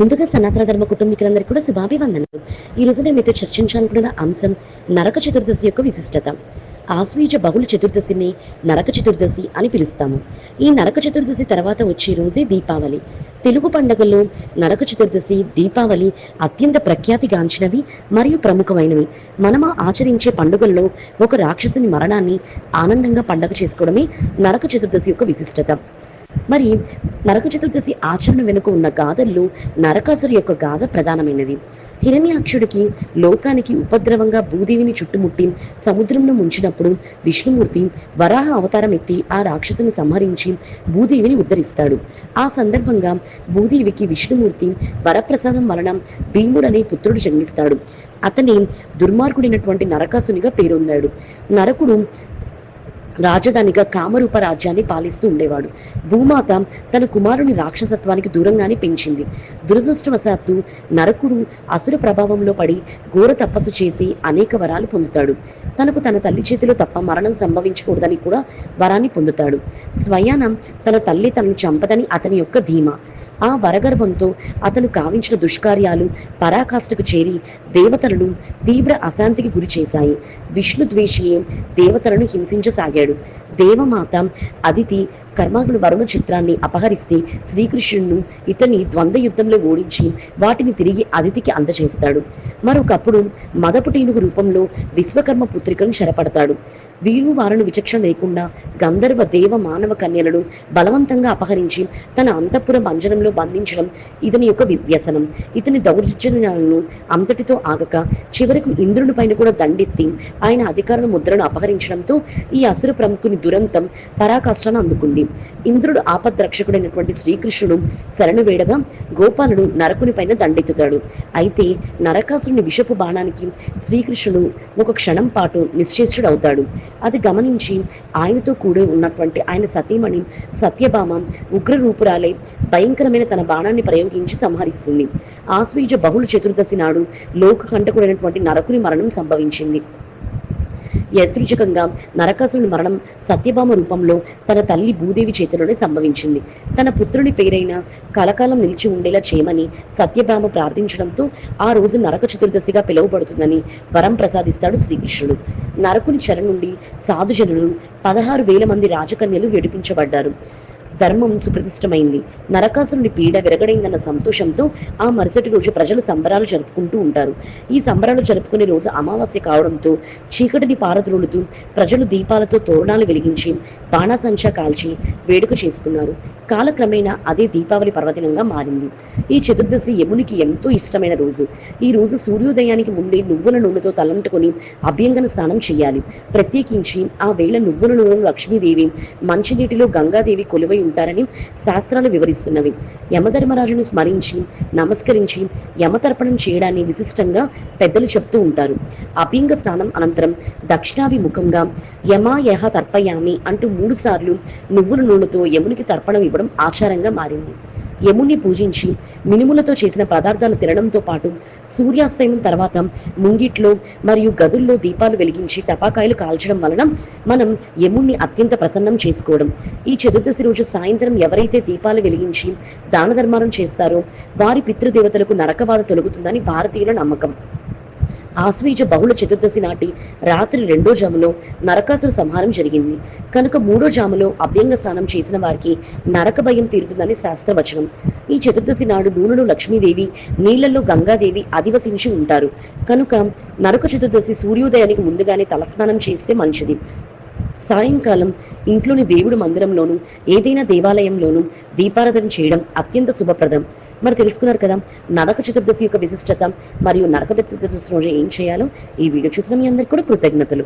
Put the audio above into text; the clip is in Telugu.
ముందుగా సనాతన ధర్మ కుటుంబీకులందరికీ కూడా శుభాభివందనలు. ఈ రోజు నేను మీతో చర్చించాలనుకున్న అంశం నరక చతుర్దశి యొక్క విశిష్టత. ఆశ్వీజ బహుళ చతుర్దశిని నరక చతుర్దశి అని పిలుస్తాము. ఈ నరక చతుర్దశి తర్వాత వచ్చే రోజే దీపావళి. తెలుగు పండుగల్లో నరక చతుర్దశి దీపావళి అత్యంత ప్రఖ్యాతిగాంచినవి మరియు ప్రముఖమైనవి. మనము ఆచరించే పండుగల్లో ఒక రాక్షసుని మరణాన్ని ఆనందంగా పండగ చేసుకోవడమే నరక చతుర్దశి యొక్క విశిష్టత. మరి నరక చతుర్దశి ఆచరణ వెనుక ఉన్న గాథల్లో నరకాసురు యొక్క గాథ ప్రధానమైనది. హిరణ్యాక్షుడికి లోకానికి ఉపద్రవంగా భూదేవిని చుట్టుముట్టి సముద్రంలో ముంచినప్పుడు విష్ణుమూర్తి వరాహ అవతారం ఎత్తి ఆ రాక్షసుని సంహరించి భూదేవిని ఉద్ధరిస్తాడు. ఆ సందర్భంగా భూదేవికి విష్ణుమూర్తి వరప్రసాదం వలన భీముడనే పుత్రుడు జన్మిస్తాడు. అతని దుర్మార్గుడైనటువంటి నరకాసునిగా పేరొందాడు. నరకుడు రాజధానిగా కామరూప రాజ్యాన్ని పాలిస్తూ ఉండేవాడు. భూమాత తన కుమారుని రాక్షసత్వానికి దూరంగానే పెంచింది. దురదృష్టవశాత్తు నరకుడు అసుర ప్రభావంలో పడి ఘోర తపస్సు చేసి అనేక వరాలు పొందుతాడు. తనకు తన తల్లి చేతిలో తప్ప మరణం సంభవించకూడదని కూడా వరాన్ని పొందుతాడు. స్వయానం తన తల్లి తనను చంపదని అతని యొక్క ధీమా. ఆ వరగర్వంతో అతను కావించిన దుష్కార్యాలు పరాకాష్ఠకు చేరి దేవతలను తీవ్ర అశాంతికి గురి చేశాయి విష్ణు ద్వేషియే దేవతలను హింసించసాగాడు. దేవమాత అదితి కర్మాగుడు వరుణ చిత్రాన్ని అపహరిస్తే శ్రీకృష్ణుడు ఇతని ద్వంద్వ యుద్ధంలో ఓడించి వాటిని తిరిగి అదితికి అందజేస్తాడు. మరొకప్పుడు మదపుటీనుగు రూపంలో విశ్వకర్మ పుత్రికను చెరపడతాడు వీరు వారిని విచక్షణ లేకుండా గంధర్వ దేవ మానవ కన్యలను బలవంతంగా అపహరించి తన అంతఃపుర మంజనంలో బంధించడం ఇతని యొక్క వ్యసనం. ఇతని దౌర్జన్యాలను అంతటితో ఆగక చివరకు ఇంద్రుని పైన కూడా దండెత్తి ఆయన అధికారుల ముద్రను అపహరించడంతో ఈ అసుర ప్రముఖుని దురంతం పరాకాష్ఠను అందుకుంది. ఇంద్రుడు ఆపద్రక్షకుడైనటువంటి శ్రీకృష్ణుడు శరణు వేడగా గోపాలుడు నరకుని పైన దండెత్తుతాడు. అయితే నరకాసురుని విషపు బాణానికి శ్రీకృష్ణుడు ఒక క్షణం పాటు నిశ్చేష్టుడవుతాడు. అది గమనించి ఆయనతో కూడి ఉన్నటువంటి ఆయన సతీమణి సత్యభామ ఉగ్ర రూపురాలై భయంకరమైన తన బాణాన్ని ప్రయోగించి సంహరిస్తుంది. ఆశ్వీజ బహుళ చతుర్దశి నాడు లోక కంటకుడైనటువంటి నరకుని మరణం సంభవించింది. యదృచ్ఛికంగా నరకాసురుని మరణం సత్యభామ రూపంలో తన తల్లి భూదేవి చేతిలోనే సంభవించింది. తన పుత్రుని పేరైన కలకాలం నిలిచి ఉండేలా చేయమని సత్యభామ ప్రార్థించడంతో ఆ రోజు నరక చతుర్దశిగా పిలువబడుతుందని వరం ప్రసాదిస్తాడు శ్రీకృష్ణుడు. నరకుని చెర నుండి సాధుజనులు పదహారు వేల మంది రాజకన్యలు విడిపించబడ్డారు. ధర్మం సుప్రతిష్టమైంది నరకాసురుని పీడ విరగడైందన్న సంతోషంతో ఆ మరుసటి రోజు ప్రజలు సంబరాలు జరుపుకుంటూ ఉంటారు. ఈ సంబరాలు జరుపుకునే రోజు అమావాస్య కావడంతో చీకటిని పారద్రోలుతూ ప్రజలు దీపాలతో తోరణాలు వెలిగించి బాణాసంచా కాల్చి వేడుక చేసుకున్నారు. కాలక్రమేణా అదే దీపావళి పర్వదినంగా మారింది. ఈ చతుర్దశి యమునికి ఎంతో ఇష్టమైన రోజు. ఈ రోజు సూర్యోదయానికి ముందే నువ్వుల నూనెతో తలంటుకొని అభ్యంగన స్నానం చేయాలి. ప్రత్యేకించి ఆ వేళ నువ్వుల నూనెను లక్ష్మీదేవి మంచినీటిలో గంగాదేవి కొలువై ఉంటారని శాస్త్రాలు వివరిస్తున్నవి. యమధర్మరాజును స్మరించి నమస్కరించి యమతర్పణం చేయడాన్ని విశిష్టంగా పెద్దలు చెప్తూ ఉంటారు. అపింగ స్నానం అనంతరం దక్షిణాభిముఖంగా యమా యహ తర్పయామి అంటూ మూడు సార్లు నువ్వుల నూనెతో యమునికి తర్పణం ఇవ్వడం ఆచారంగా మారింది. యముణ్ణి పూజించి మినుములతో చేసిన పదార్థాలు తినడంతో పాటు సూర్యాస్తయం తర్వాత ముంగిట్లో మరియు గదుల్లో దీపాలు వెలిగించి టపాకాయలు కాల్చడం వలన మనం యముణ్ణి అత్యంత ప్రసన్నం చేసుకోవడం. ఈ చతుర్దశి రోజు సాయంత్రం ఎవరైతే దీపాలు వెలిగించి దాన ధర్మాలను చేస్తారో వారి పితృదేవతలకు నరకబాధ తొలగుతుందని భారతీయుల నమ్మకం. ఆశ్వీజ బహుళ చతుర్దశి నాటి రాత్రి రెండో జాములో నరకాసుర సంహారం జరిగింది. కనుక మూడో జాములో అభ్యంగ స్నానం చేసిన వారికి నరక భయం తీరుతుందని శాస్త్రవచనం. ఈ చతుర్దశి నాడు నూనెలో లక్ష్మీదేవి నీళ్ళలో గంగాదేవి అధివసించి ఉంటారు. కనుక నరక చతుర్దశి సూర్యోదయానికి ముందుగానే తలస్నానం చేస్తే మంచిది. సాయంకాలం ఇంట్లోని దేవుడు మందిరంలోనూ ఏదైనా దేవాలయంలోనూ దీపారాధన చేయడం అత్యంత శుభప్రదం. మరి తెలుసుకున్నారు కదా నరక చతుర్దశి యొక్క విశిష్టత మరియు నరక చతుర్దశి రోజు ఏం చేయాలో ఈ వీడియో చూసిన మీ అందరికీ కూడా కృతజ్ఞతలు.